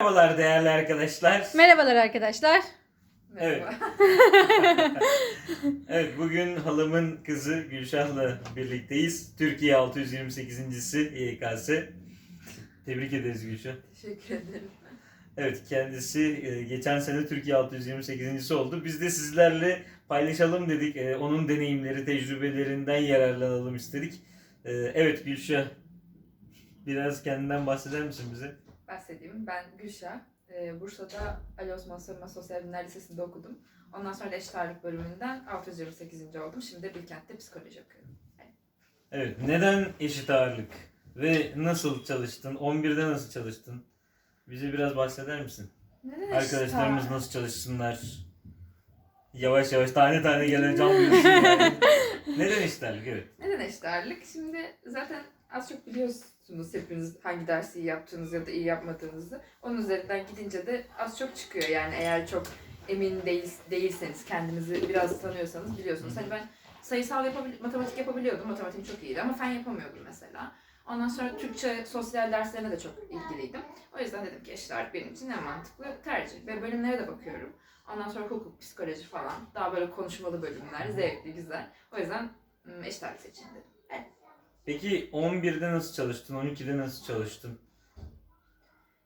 Merhabalar değerli arkadaşlar. Merhabalar arkadaşlar. Evet. Evet bugün halamın kızı Gülşah'la birlikteyiz. Türkiye 628.si YKS. Tebrik ederiz Gülşah. Teşekkür ederim. Evet kendisi e, geçen sene Türkiye 628.si oldu. Biz de sizlerle paylaşalım dedik. E, Onun deneyimleri, tecrübelerinden yararlanalım istedik. E, Evet Gülşah biraz kendinden bahseder misin bize? Bahsedeyim. Ben Gülşah. Ee, Bursa'da Ali Osman Sönmez Sosyal Bilimler Lisesi'nde okudum. Ondan sonra da eşit ağırlık bölümünden 628. oldum. Şimdi de Bilkent'te psikoloji okuyorum. Evet neden eşit ağırlık ve nasıl çalıştın? 11'de nasıl çalıştın? Bize biraz bahseder misin? Neden Arkadaşlarımız ağırlık? nasıl çalışsınlar? Yavaş yavaş tane tane gelen can yani. Neden eşit ağırlık? Evet. Neden eşit ağırlık? Şimdi zaten az çok biliyorsunuz hepiniz hangi dersi iyi yaptığınızı ya da iyi yapmadığınızı. Onun üzerinden gidince de az çok çıkıyor. Yani eğer çok emin değil, değilseniz, kendinizi biraz tanıyorsanız biliyorsunuz. Hani ben sayısal yapabil matematik yapabiliyordum. Matematiğim çok iyiydi ama fen yapamıyordum mesela. Ondan sonra Türkçe, sosyal derslerine de çok ilgiliydim. O yüzden dedim ki eşit ağırlık benim için en mantıklı tercih. Ve bölümlere de bakıyorum. Ondan sonra hukuk, psikoloji falan. Daha böyle konuşmalı bölümler, zevkli, güzel. O yüzden eşit ağırlık seçin dedim. Peki 11'de nasıl çalıştın? 12'de nasıl çalıştın?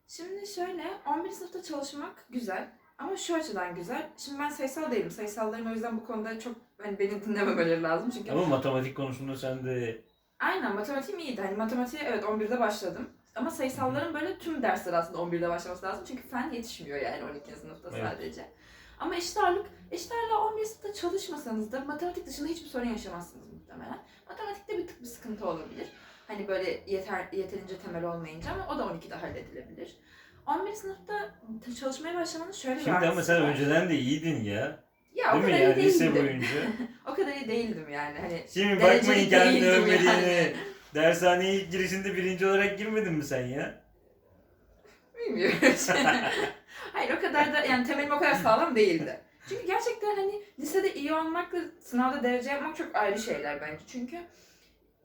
Şimdi şöyle 11 sınıfta çalışmak güzel ama şu açıdan güzel. Şimdi ben sayısal değilim. Sayısallarım o yüzden bu konuda çok hani beni dinlememeleri lazım. Çünkü Ama matematik konusunda sen de aynen matematiğim iyiydi. Hani matematiğe evet 11'de başladım. Ama sayısalların böyle tüm dersler aslında 11'de başlaması lazım. Çünkü fen yetişmiyor yani 12. sınıfta Evet. sadece. Ama eşit ağırlık, eşit ağırlığa 11 sınıfta çalışmasanız da matematik dışında hiçbir sorun yaşamazsınız muhtemelen. Matematikte bir tık bir sıkıntı olabilir. Hani böyle yeter yeterince temel olmayınca ama o da 12'de halledilebilir. 11 sınıfta çalışmaya başlamanın şöyle bir Şimdi ama artısı sen var. önceden de iyiydin ya. ya, o Değil mi kadar iyi yani lise değildim. boyunca? o kadar iyi değildim yani. Hani Şimdi Dereceli bakmayın kendi değildim övmediğine. yani. Dershaneye ilk girişinde birinci olarak girmedin mi sen ya? bilmiyorum. Hayır o kadar da yani temelim o kadar sağlam değildi. Çünkü gerçekten hani lisede iyi olmakla sınavda derece yapmak çok ayrı şeyler bence. Çünkü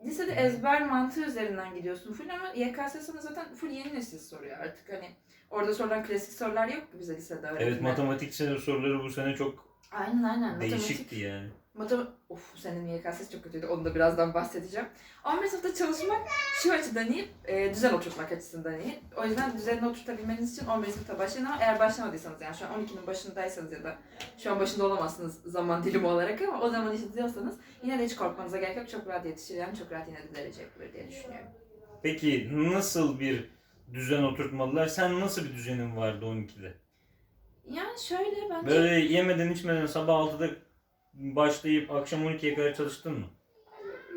lisede ezber mantığı üzerinden gidiyorsun full ama YKS sana zaten full yeni nesil soruyor artık hani orada sorulan klasik sorular yok ki bize lisede öyle. Evet matematik sene soruları bu sene çok Aynen aynen. değişikti yani. Matematik... Of senin YKS çok kötüydü. Onu da birazdan bahsedeceğim. 11 sınıfta çalışmak şu açıdan iyi, e, düzen oturtmak açısından iyi. O yüzden düzenini oturtabilmeniz için 11 sınıfta başlayın ama eğer başlamadıysanız yani şu an 12'nin başındaysanız ya da şu an başında olamazsınız zaman dilimi olarak ama o zaman izliyorsanız yine de hiç korkmanıza gerek yok. Çok rahat yetişir yani çok rahat yine de derece yapılır diye düşünüyorum. Peki nasıl bir düzen oturtmalılar? Sen nasıl bir düzenin vardı 12'de? Yani şöyle bence... Böyle yemeden içmeden sabah 6'da başlayıp akşam 12'ye kadar çalıştın mı?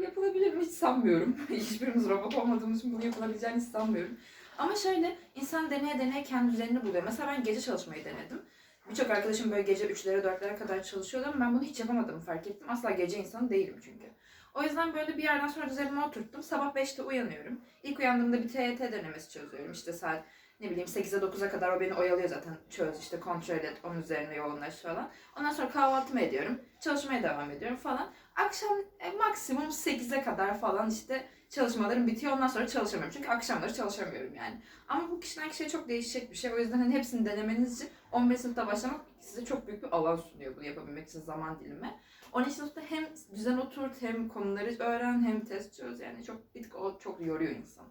Yapılabilir mi hiç sanmıyorum. Hiçbirimiz robot olmadığımız için bunu yapılabileceğini hiç sanmıyorum. Ama şöyle insan deneye deneye kendi düzenini buluyor. Mesela ben gece çalışmayı denedim. Birçok arkadaşım böyle gece 3'lere 4'lere kadar çalışıyordu ama ben bunu hiç yapamadığımı fark ettim. Asla gece insanı değilim çünkü. O yüzden böyle bir yerden sonra düzenime oturttum. Sabah 5'te uyanıyorum. İlk uyandığımda bir TYT denemesi çözüyorum. İşte saat ne bileyim 8'e 9'a kadar o beni oyalıyor zaten. Çöz işte kontrol et onun üzerine yoğunlaş falan. Ondan sonra kahvaltımı ediyorum. Çalışmaya devam ediyorum falan. Akşam e, maksimum 8'e kadar falan işte çalışmalarım bitiyor. Ondan sonra çalışamıyorum. Çünkü akşamları çalışamıyorum yani. Ama bu kişiden kişiye çok değişecek bir şey. O yüzden hani hepsini denemeniz için 11 sınıfta başlamak size çok büyük bir alan sunuyor bunu yapabilmek için zaman dilimi. 12 sınıfta hem düzen oturt hem konuları öğren hem test çöz yani çok bir o çok yoruyor insanı.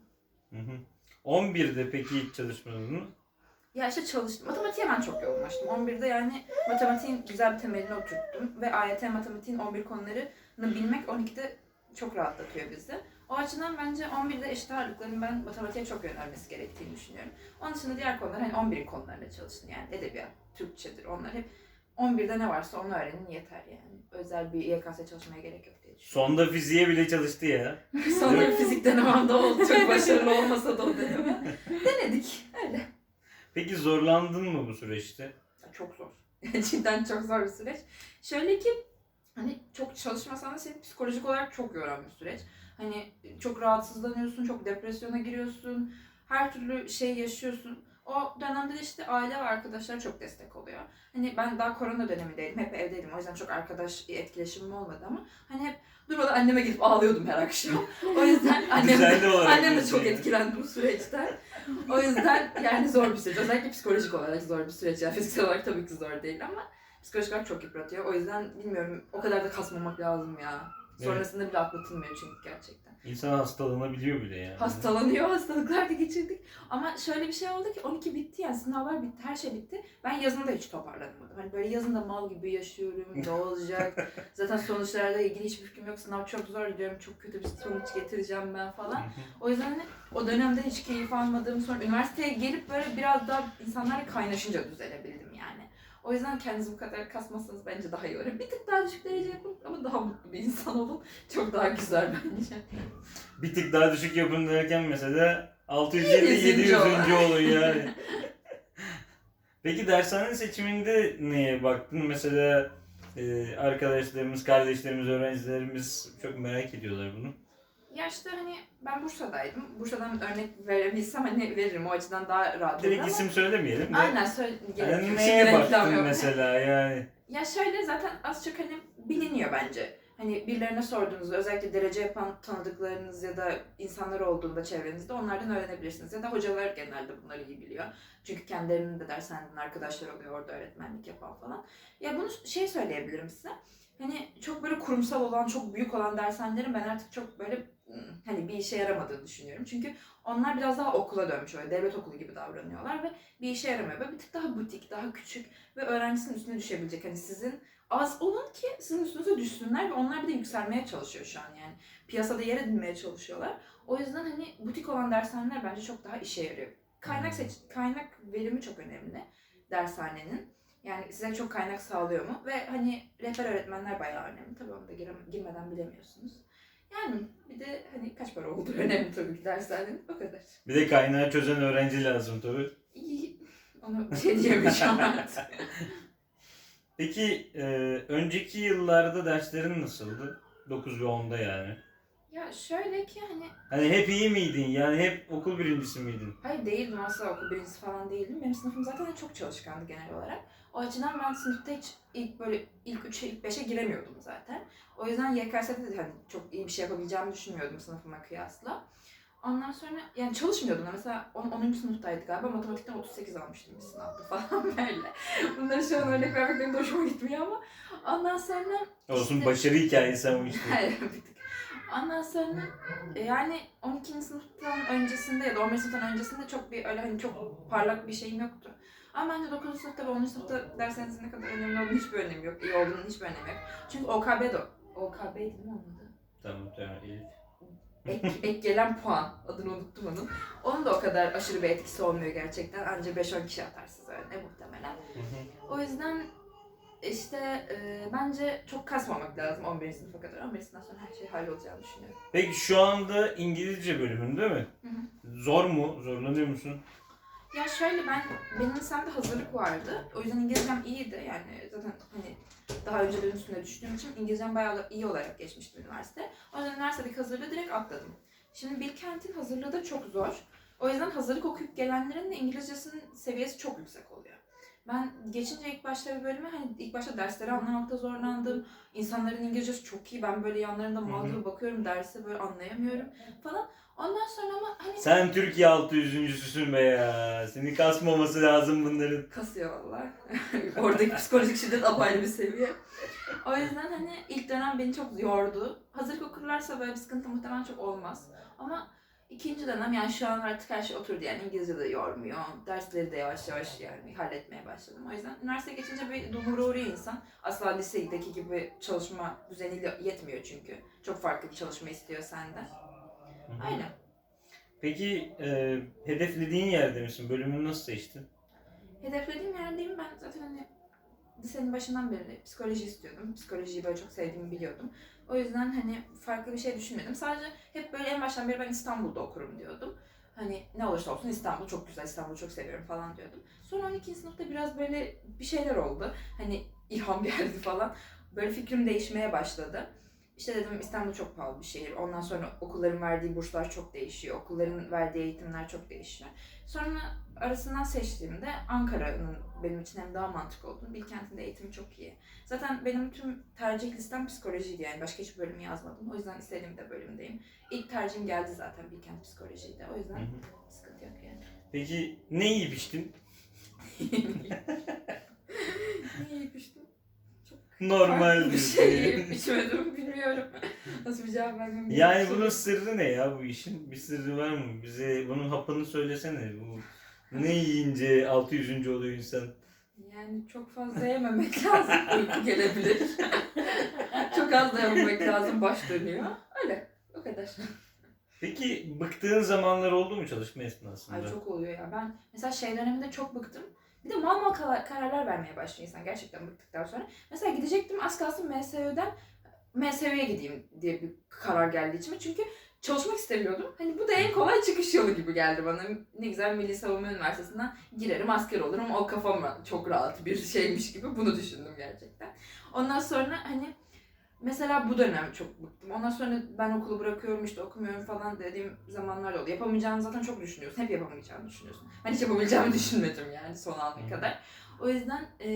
Hı hı. 11'de peki hiç çalışmadın mı? Ya işte çalıştım. Matematiğe ben çok yoğunlaştım. 11'de yani matematiğin güzel bir temelini oturttum. Ve AYT matematiğin 11 konularını bilmek 12'de çok rahatlatıyor bizi. O açıdan bence 11'de eşit ağırlıkların ben matematiğe çok yönelmesi gerektiğini düşünüyorum. Onun dışında diğer konular hani 11 konularında çalışın. Yani edebiyat, Türkçedir onlar hep 11'de ne varsa onu öğrenin yeter yani. Özel bir YKS çalışmaya gerek yok. Sonda fiziğe bile çalıştı ya. Sonra fizik denememde oldu. Çok başarılı olmasa da o deneme. Denedik. Öyle. Peki zorlandın mı bu süreçte? Çok zor. Cidden çok zor bir süreç. Şöyle ki hani çok çalışmasan da seni psikolojik olarak çok yoran bir süreç. Hani çok rahatsızlanıyorsun, çok depresyona giriyorsun. Her türlü şey yaşıyorsun. O dönemde de işte aile ve arkadaşlar çok destek oluyor. Hani ben daha korona dönemindeydim. Hep evdeydim. O yüzden çok arkadaş etkileşimim olmadı ama hani hep durmadan anneme gidip ağlıyordum her akşam. O yüzden annem Annem de çok etkilendi bu süreçten. O yüzden yani zor bir süreç. Özellikle psikolojik olarak zor bir süreç. Yani fiziksel olarak tabii ki zor değil ama psikolojik olarak çok yıpratıyor. O yüzden bilmiyorum o kadar da kasmamak lazım ya. Sonrasında bile atlatılmıyor çünkü gerçekten. İnsan hastalanabiliyor bile yani. Hastalanıyor, hastalıklar da geçirdik. Ama şöyle bir şey oldu ki 12 bitti yani sınavlar bitti, her şey bitti. Ben yazında hiç toparlanamadım. Hani böyle yazında mal gibi yaşıyorum, ne olacak? Zaten sonuçlarla ilgili hiçbir fikrim yok. Sınav çok zor diyorum, çok kötü bir sonuç getireceğim ben falan. O yüzden hani o dönemde hiç keyif almadığım sonra üniversiteye gelip böyle biraz daha insanlarla kaynaşınca düzelebildim yani. O yüzden kendinizi bu kadar kasmazsanız bence daha iyi olur. Bir tık daha düşük derece yapın ama daha mutlu bir insan olun. Çok daha güzel bence. Bir tık daha düşük yapın derken mesela 650 Yüzüncü 700. olan. olun yani. Peki dershane seçiminde neye baktın? Mesela e, arkadaşlarımız, kardeşlerimiz, öğrencilerimiz çok merak ediyorlar bunu. Ya işte hani ben Bursa'daydım. Bursa'dan örnek verebilsem hani veririm. O açıdan daha rahat olur Direkt ama. isim söylemeyelim de. Aynen söyle. gerek Yani yok. neye reklam baktın yok. mesela yani? Ya şöyle zaten az çok hani biliniyor bence. Hani birilerine sorduğunuzda özellikle derece yapan tanıdıklarınız ya da insanlar olduğunda çevrenizde onlardan öğrenebilirsiniz. Ya da hocalar genelde bunları iyi biliyor. Çünkü kendilerinin de dershaneden arkadaşlar oluyor orada öğretmenlik yapan falan. Ya bunu şey söyleyebilirim size. Hani çok böyle kurumsal olan, çok büyük olan dershanelerin ben artık çok böyle hmm, hani bir işe yaramadığını düşünüyorum. Çünkü onlar biraz daha okula dönmüş oluyor. Devlet okulu gibi davranıyorlar ve bir işe yaramıyor. Böyle bir tık daha butik, daha küçük ve öğrencisinin üstüne düşebilecek. Hani sizin az olun ki sizin üstünüze düşsünler ve onlar bir de yükselmeye çalışıyor şu an yani. Piyasada yer edinmeye çalışıyorlar. O yüzden hani butik olan dershaneler bence çok daha işe yarıyor. Kaynak seç kaynak verimi çok önemli dershanenin. Yani size çok kaynak sağlıyor mu? Ve hani rehber öğretmenler bayağı önemli. Tabii onu da girmeden bilemiyorsunuz. Yani bir de hani kaç para olduğu önemli tabii ki dershanenin. O kadar. Bir de kaynağı çözen öğrenci lazım tabii. İyi. Onu bir şey diyemeyeceğim artık. Peki e, önceki yıllarda derslerin nasıldı? 9 ve 10'da yani. Ya şöyle ki hani Hani hep iyi miydin? Yani hep okul birincisi miydin? Hayır değildim asla okul birincisi falan değildim. Benim sınıfım zaten çok çalışkandı genel olarak. O açıdan ben sınıfta hiç ilk böyle ilk 3'e ilk 5'e giremiyordum zaten. O yüzden YKS'de de hani çok iyi bir şey yapabileceğimi düşünmüyordum sınıfıma kıyasla. Ondan sonra yani çalışmıyordum da mesela 10. 10. sınıftaydık galiba matematikten 38 almıştım bir sınavda falan böyle. Bunları şu an örnek vermek benim de hoşuma gitmiyor ama ondan sonra Olsun İşte- başarı hikayesi ama işte. Hayır bir tık. Ondan sonra e, yani 12. sınıftan öncesinde ya da 11. sınıftan öncesinde çok bir öyle hani çok parlak bir şeyim yoktu. Ama bence 9. sınıfta ve 10. sınıfta derslerinizin ne kadar önemli olduğunu hiçbir önemi yok. İyi olduğunun hiçbir önemi yok. Çünkü OKB de OKB değil mi onun adı? Tamam tamam Elif. Ek, ek gelen puan. Adını unuttum onun. Onun da o kadar aşırı bir etkisi olmuyor gerçekten. Anca 5-10 kişi atar size öyle muhtemelen. O yüzden işte e, bence çok kasmamak lazım 11. sınıfa kadar. 11. sınıftan sonra her şey hallolacağını düşünüyorum. Peki şu anda İngilizce bölümün değil mi? Hı hı. Zor mu? Zorlanıyor musun? Ya şöyle ben benim lisemde hazırlık vardı. O yüzden İngilizcem iyiydi. Yani zaten hani daha önceden üstüne düştüğüm için İngilizcem bayağı da iyi olarak geçmişti üniversite. O yüzden üniversitedeki hazırlığı direkt atladım. Şimdi Bilkent'in hazırlığı da çok zor. O yüzden hazırlık okuyup gelenlerin de İngilizcesinin seviyesi çok yüksek oluyor. Ben geçince ilk başta bir bölüme hani ilk başta dersleri anlamakta zorlandım. İnsanların İngilizcesi çok iyi. Ben böyle yanlarında mal gibi bakıyorum dersi böyle anlayamıyorum falan. Ondan sonra ama hani Sen Türkiye 600.süsün be ya. Seni kasmaması lazım bunların. kasıyor valla. Oradaki psikolojik şiddet apayrı bir seviye. O yüzden hani ilk dönem beni çok yordu. Hazırlık okurlarsa böyle bir sıkıntı muhtemelen çok olmaz. Ama ikinci dönem yani şu an artık her şey oturdu yani İngilizce de yormuyor. Dersleri de yavaş yavaş yani halletmeye başladım. O yüzden üniversiteye geçince bir dumura uğruyor insan. Asla lisedeki gibi çalışma düzeniyle yetmiyor çünkü. Çok farklı bir çalışma istiyor senden. Aynen. Peki e, hedeflediğin yerde misin? Bölümünü nasıl seçtin? Hedeflediğim yerdeyim. Ben zaten hani lisenin başından beri psikoloji istiyordum. Psikolojiyi böyle çok sevdiğimi biliyordum. O yüzden hani farklı bir şey düşünmedim. Sadece hep böyle en baştan beri ben İstanbul'da okurum diyordum. Hani ne olursa olsun İstanbul çok güzel, İstanbul'u çok seviyorum falan diyordum. Sonra 12. sınıfta biraz böyle bir şeyler oldu. Hani ilham geldi falan. Böyle fikrim değişmeye başladı. İşte dedim İstanbul çok pahalı bir şehir. Ondan sonra okulların verdiği burslar çok değişiyor. Okulların verdiği eğitimler çok değişiyor. Sonra arasından seçtiğimde Ankara'nın benim için hem daha mantıklı olduğunu, Bilkent'in de eğitimi çok iyi. Zaten benim tüm tercih listem psikolojiydi yani başka hiçbir bölüm yazmadım. O yüzden istediğim de bölümdeyim. İlk tercihim geldi zaten Bilkent psikolojiydi. O Hı yüzden hı. sıkıntı yok yani. Peki ne yiyip içtin? ne yiyip içtim? Normal bir şey içmedim bilmiyorum. Nasıl bir cevap vermem Yani bunun sırrı ne ya bu işin? Bir sırrı var mı? Bize bunun hapını söylesene. Bu ne yiyince 600. oluyor insan? Yani çok fazla yememek lazım. Uyku gelebilir. çok az da yememek lazım. Baş dönüyor. Öyle. O kadar. Peki bıktığın zamanlar oldu mu çalışma esnasında? Ay çok oluyor ya. Ben mesela şey döneminde çok bıktım. Bir de mal mal kala- kararlar vermeye başlıyor insan gerçekten bıktıktan sonra. Mesela gidecektim az kalsın MSÖ'den MSÖ'ye gideyim diye bir karar geldi içime. Çünkü çalışmak istemiyordum. Hani bu da en kolay çıkış yolu gibi geldi bana. Ne güzel Milli Savunma Üniversitesi'nden girerim asker olurum. O kafam çok rahat bir şeymiş gibi bunu düşündüm gerçekten. Ondan sonra hani Mesela bu dönem çok bıktım. Ondan sonra ben okulu bırakıyorum işte okumuyorum falan dediğim zamanlar oldu. Yapamayacağını zaten çok düşünüyorsun. Hep yapamayacağını düşünüyorsun. Ben hiç yapabileceğimi düşünmedim yani son ana kadar. O yüzden e,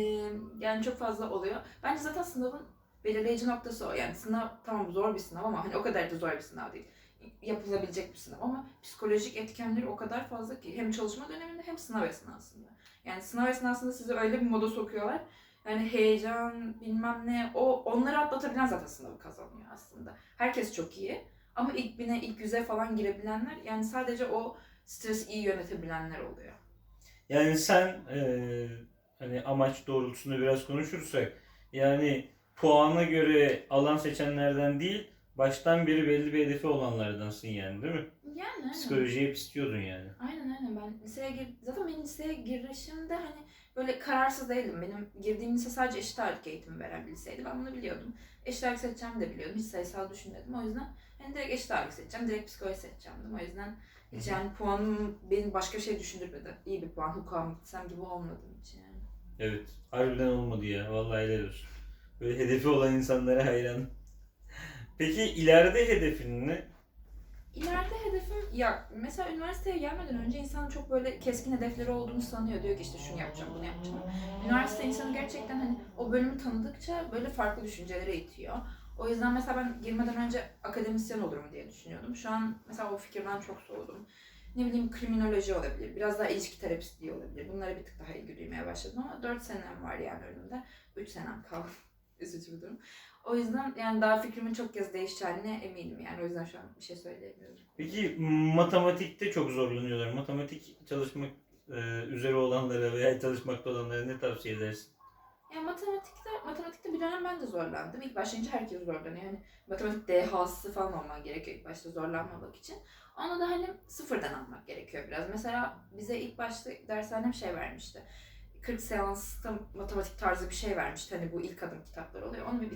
yani çok fazla oluyor. Bence zaten sınavın belirleyici noktası o. Yani sınav tamam zor bir sınav ama hani o kadar da zor bir sınav değil. Yapılabilecek bir sınav ama psikolojik etkenleri o kadar fazla ki hem çalışma döneminde hem sınav esnasında. Yani sınav esnasında sizi öyle bir moda sokuyorlar yani heyecan bilmem ne o onları atlatabilen zaten sınavı kazanıyor aslında. Herkes çok iyi ama ilk bine ilk yüze falan girebilenler yani sadece o stresi iyi yönetebilenler oluyor. Yani sen eee, hani amaç doğrultusunda biraz konuşursak yani puana göre alan seçenlerden değil baştan beri belli bir hedefi olanlardansın yani değil mi? Yani aynen. Hep istiyordun yani. Aynen aynen ben liseye gir zaten benim liseye girişimde hani böyle kararsız değildim. Benim girdiğim lise sadece eşit ağırlık eğitimi veren bir liseydi. Ben bunu biliyordum. Eşit ağırlık seçeceğimi de biliyordum. Hiç sayısal düşünmedim. O yüzden hani direkt eşit ağırlık seçeceğim. Direkt psikoloji seçeceğim dedim. O yüzden hiç yani puanım beni başka bir şey düşündürmedi. İyi bir puan hukuka mı gitsem gibi olmadığım için yani. Evet. Harbiden olmadı ya. Vallahi helal olsun. Böyle hedefi olan insanlara hayran. Peki ileride hedefin ne? İleride hedefim ya mesela üniversiteye gelmeden önce insan çok böyle keskin hedefleri olduğunu sanıyor. Diyor ki işte şunu yapacağım, bunu yapacağım. Üniversite insanı gerçekten hani o bölümü tanıdıkça böyle farklı düşüncelere itiyor. O yüzden mesela ben girmeden önce akademisyen olurum diye düşünüyordum. Şu an mesela o fikirden çok soğudum. Ne bileyim kriminoloji olabilir, biraz daha ilişki terapistliği olabilir. Bunlara bir tık daha ilgi duymaya başladım ama 4 senem var yani önümde. 3 senem kaldı. Üzücü bir durum. O yüzden yani daha fikrimin çok kez değişeceğine eminim yani. O yüzden şu an bir şey söyleyemiyorum. Peki matematikte çok zorlanıyorlar. Matematik çalışmak e, üzere olanlara veya çalışmakta olanlara ne tavsiye edersin? Yani matematikte, matematikte bir dönem ben de zorlandım. İlk başlayınca herkes zorlanıyor. Yani matematik dehası falan olman gerekiyor ilk başta zorlanmamak için. Onu da hani sıfırdan almak gerekiyor biraz. Mesela bize ilk başta dershanem şey vermişti. 40 seansta matematik tarzı bir şey vermişti. Hani bu ilk adım kitapları oluyor. Onu bir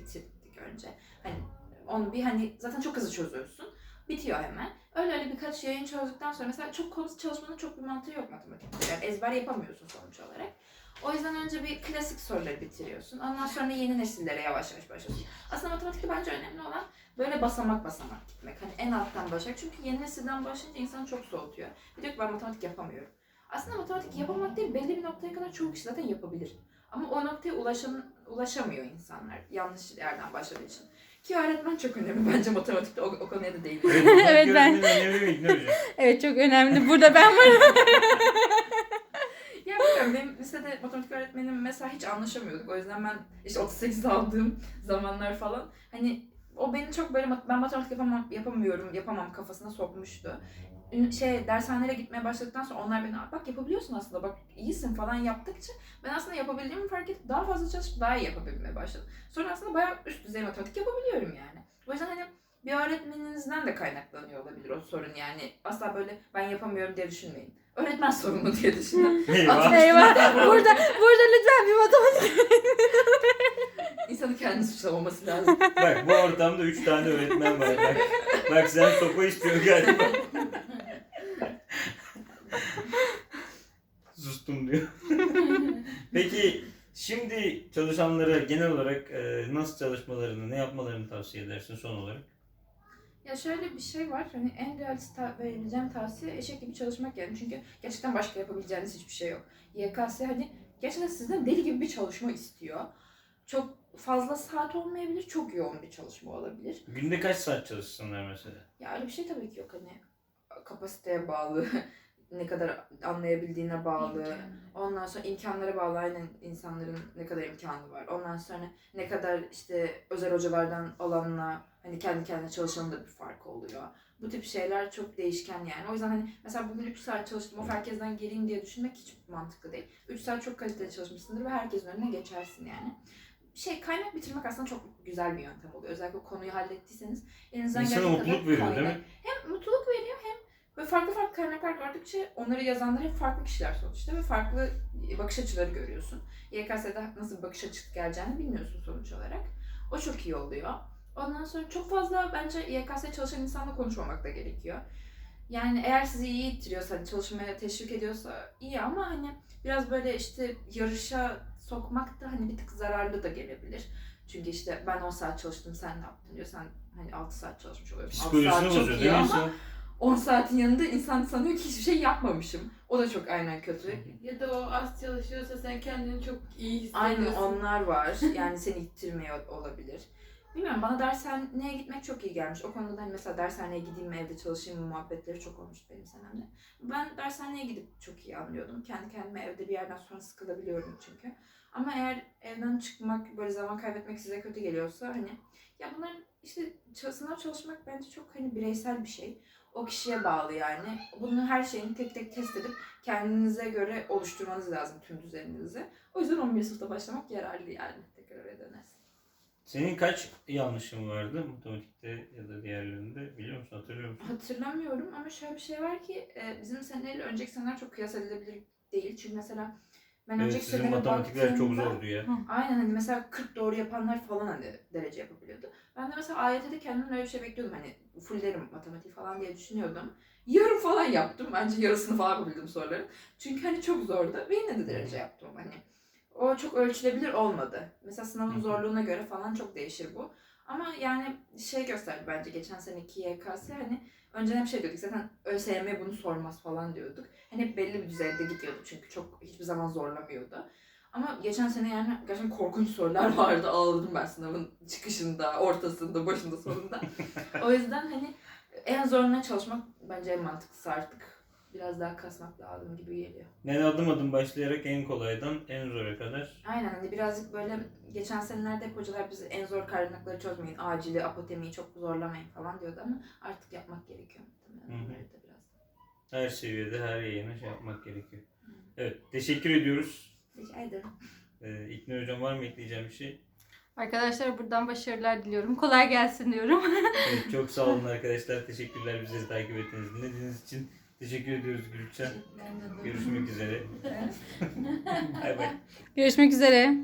önce. Hani onu bir hani zaten çok hızlı çözüyorsun. Bitiyor hemen. Öyle öyle birkaç yayın çözdükten sonra mesela çok konu çalışmanın çok bir mantığı yok matematikte. Yani ezber yapamıyorsun sonuç olarak. O yüzden önce bir klasik soruları bitiriyorsun. Ondan sonra yeni nesillere yavaş yavaş başlıyorsun. Aslında matematikte bence önemli olan böyle basamak basamak gitmek. Hani en alttan başlamak. Çünkü yeni nesilden başlayınca insanı çok soğutuyor. Bir diyor ki ben matematik yapamıyorum. Aslında matematik yapamak değil belli bir noktaya kadar çoğu kişi zaten yapabilir. Ama o noktaya ulaşan, ulaşamıyor insanlar yanlış yerden başladığı için. Ki öğretmen çok önemli bence matematikte o, o konuya da değiniyor. Evet, ben-? Evet çok önemli. Burada ben varım. Ya bilmiyorum benim lisede matematik öğretmenim mesela hiç anlaşamıyorduk. O yüzden ben işte 38 aldığım zamanlar falan hani o beni çok böyle ben matematik yapamam, yapamıyorum, yapamam kafasına sokmuştu. Şey dershanelere gitmeye başladıktan sonra onlar beni "Aa, bak yapabiliyorsun aslında bak iyisin falan yaptıkça ben aslında yapabildiğimi fark edip daha fazla çalışıp daha iyi yapabilmeye başladım. Sonra aslında bayağı üst düzey matematik yapabiliyorum yani. O yüzden hani bir öğretmeninizden de kaynaklanıyor olabilir o sorun yani. Asla böyle ben yapamıyorum diye düşünmeyin. Öğretmen sorumlu diye düşünün. Eyvah. Eyvah. Burada burada lütfen bir matematik. İnsanı kendi suçlamaması lazım. Bak bu ortamda 3 tane öğretmen var. Bak, bak sen sopa istiyorsun galiba. Sustum diyor. Peki şimdi çalışanlara genel olarak e, nasıl çalışmalarını, ne yapmalarını tavsiye edersin son olarak? ya şöyle bir şey var. Hani en realist ta- verebileceğim tavsiye eşek gibi çalışmak yani. Çünkü gerçekten başka yapabileceğiniz hiçbir şey yok. YKS hani gerçekten sizden deli gibi bir çalışma istiyor. Çok fazla saat olmayabilir, çok yoğun bir çalışma olabilir. Günde kaç saat çalışsınlar mesela? Ya öyle bir şey tabii ki yok hani kapasiteye bağlı. ne kadar anlayabildiğine bağlı. Ondan sonra imkanlara bağlı aynen insanların ne kadar imkanı var. Ondan sonra ne kadar işte özel hocalardan alanla hani kendi kendine çalışanın da bir fark oluyor. Bu tip şeyler çok değişken yani. O yüzden hani mesela bugün 3 saat çalıştım of herkesten geriyim diye düşünmek hiç mantıklı değil. 3 saat çok kaliteli çalışmışsındır ve herkesin önüne geçersin yani. Şey kaynak bitirmek aslında çok güzel bir yöntem oluyor. Özellikle konuyu hallettiyseniz elinizden İnsana geldiği kadar mutluluk veriyor değil mi? hem mutluluk veriyor hem böyle farklı farklı kaynaklar gördükçe onları yazanlar hep farklı kişiler sonuçta ve farklı bakış açıları görüyorsun. YKS'de nasıl bir bakış açısı geleceğini bilmiyorsun sonuç olarak. O çok iyi oluyor. Ondan sonra çok fazla bence YKS çalışan insanla konuşmamak da gerekiyor. Yani eğer sizi iyi ittiriyorsa, hani çalışmaya teşvik ediyorsa iyi ama hani biraz böyle işte yarışa sokmak da hani bir tık zararlı da gelebilir. Çünkü işte ben 10 saat çalıştım sen ne yaptın diyor. Sen hani 6 saat çalışmış oluyorsun. 6 Psikolojisini saat çok iyi ama? 10 saatin yanında insan sanıyor ki hiçbir şey yapmamışım. O da çok aynen kötü. Ya da o az çalışıyorsa sen kendini çok iyi hissediyorsun. Aynen onlar var. Yani seni ittirmiyor olabilir. Bilmiyorum bana dershaneye gitmek çok iyi gelmiş. O konuda da hani mesela dershaneye gideyim mi evde çalışayım mı muhabbetleri çok olmuş benim senemde. Ben dershaneye gidip çok iyi anlıyordum. Kendi kendime evde bir yerden sonra sıkılabiliyorum çünkü. Ama eğer evden çıkmak, böyle zaman kaybetmek size kötü geliyorsa hani ya bunların işte sınav çalışmak bence çok hani bireysel bir şey. O kişiye bağlı yani. Bunu her şeyini tek tek test edip kendinize göre oluşturmanız lazım tüm düzeninizi. O yüzden 11 sınıfta başlamak yararlı yani. Tekrar oraya dönersin. Senin kaç yanlışın vardı matematikte ya da diğerlerinde biliyor musun hatırlıyor musun? Hatırlamıyorum ama şöyle bir şey var ki bizim seneyle önceki seneler çok kıyas edilebilir değil. Çünkü mesela ben Evet önceki sizin senelere matematikler çok baktığımda- zordu ya. Aynen hani mesela 40 doğru yapanlar falan hani derece yapabiliyordu. Ben de mesela AYT'de kendimden öyle bir şey bekliyordum hani fullerim matematik falan diye düşünüyordum. Yarım falan yaptım. Bence yarısını falan yapabildim soruların. Çünkü hani çok zordu ve yine de derece yaptım hani. O çok ölçülebilir olmadı. Mesela Hı sınavın hı. zorluğuna göre falan çok değişir bu. Ama yani şey gösterdi bence geçen seneki YKS hani önceden hep şey diyorduk zaten ÖSYM bunu sormaz falan diyorduk. Hani hep belli bir düzeyde gidiyorduk çünkü çok hiçbir zaman zorlamıyordu. Ama geçen sene yani gerçekten korkunç sorular vardı. Ağladım ben sınavın çıkışında, ortasında, başında, sonunda. o yüzden hani en zoruna çalışmak bence en mantıklısı artık. Biraz daha kasmak lazım gibi geliyor. Yani adım adım başlayarak en kolaydan en zora kadar. Aynen hani birazcık böyle geçen senelerde hocalar bize en zor kaynakları çözmeyin, acili, apotemiyi çok zorlamayın falan diyordu ama artık yapmak gerekiyor. Hı hı. da biraz. Her seviyede her yayına şey yapmak gerekiyor. Evet teşekkür ediyoruz. Rica ederim. Ee, İknur Hocam var mı ekleyeceğim bir şey? Arkadaşlar buradan başarılar diliyorum. Kolay gelsin diyorum. Evet, çok sağ olun arkadaşlar. Teşekkürler bizi takip ettiğiniz, dinlediğiniz için. Teşekkür ediyoruz Gülçen. Görüşmek üzere. Bay bay. Görüşmek üzere.